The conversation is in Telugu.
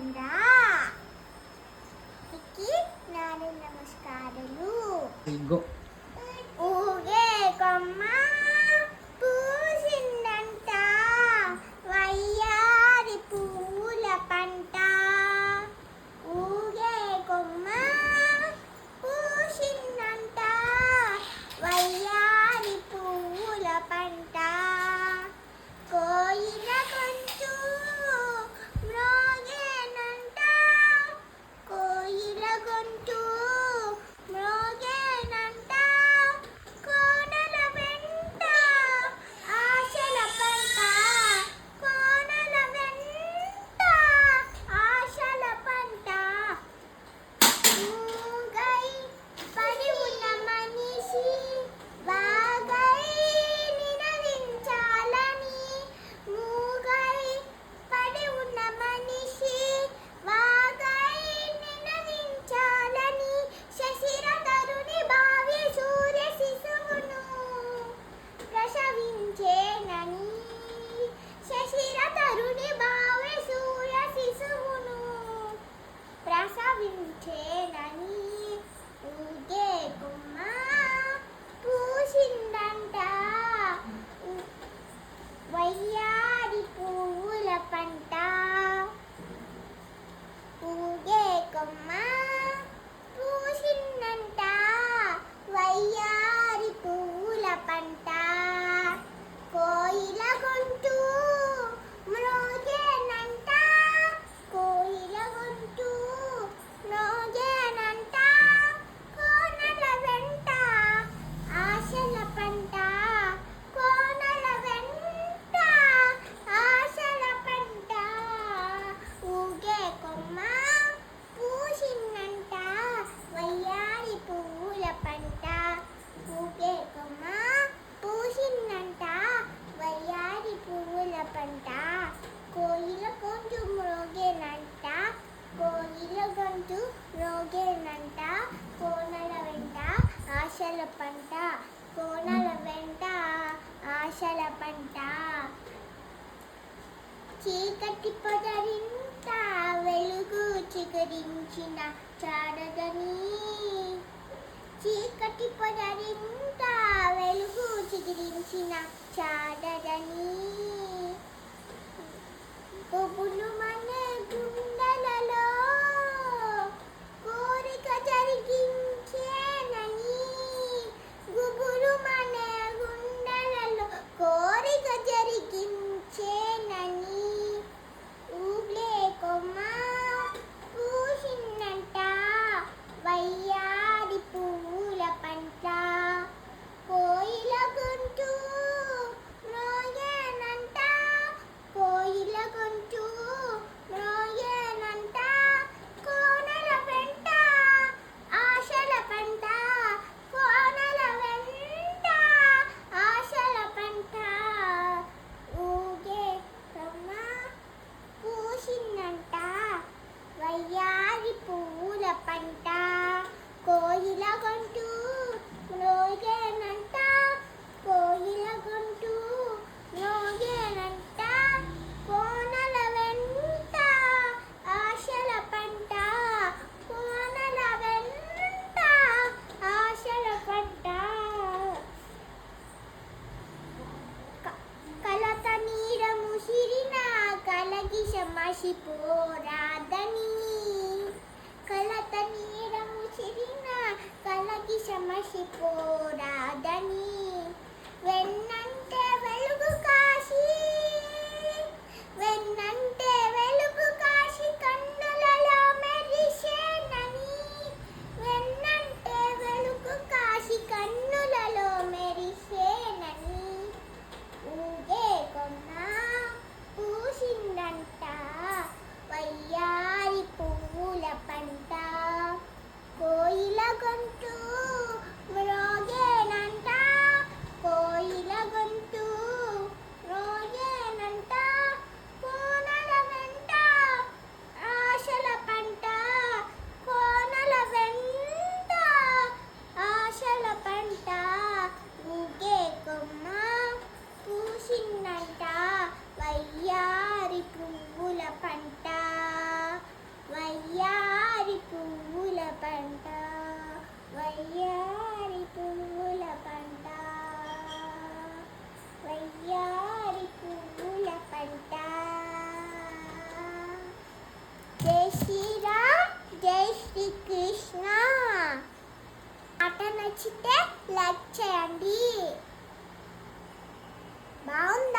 అందరికీ నాలుగు చీకటి పొదరింత వెలుగు చిగురించిన చాడదని చీకటి పొదరి పంట వయ్యారి పువ్వుల పంట కోయిల గొంటు నోగేనంట కోయిల గొంటు నోగేనంట కోనల వెంట ఆశల పంట కోనల వెంట ఆశల పంట. కలత నీరము సిరిన కలగి మసిపు నచ్చితే లైక్ చేయండి. బాగుంది.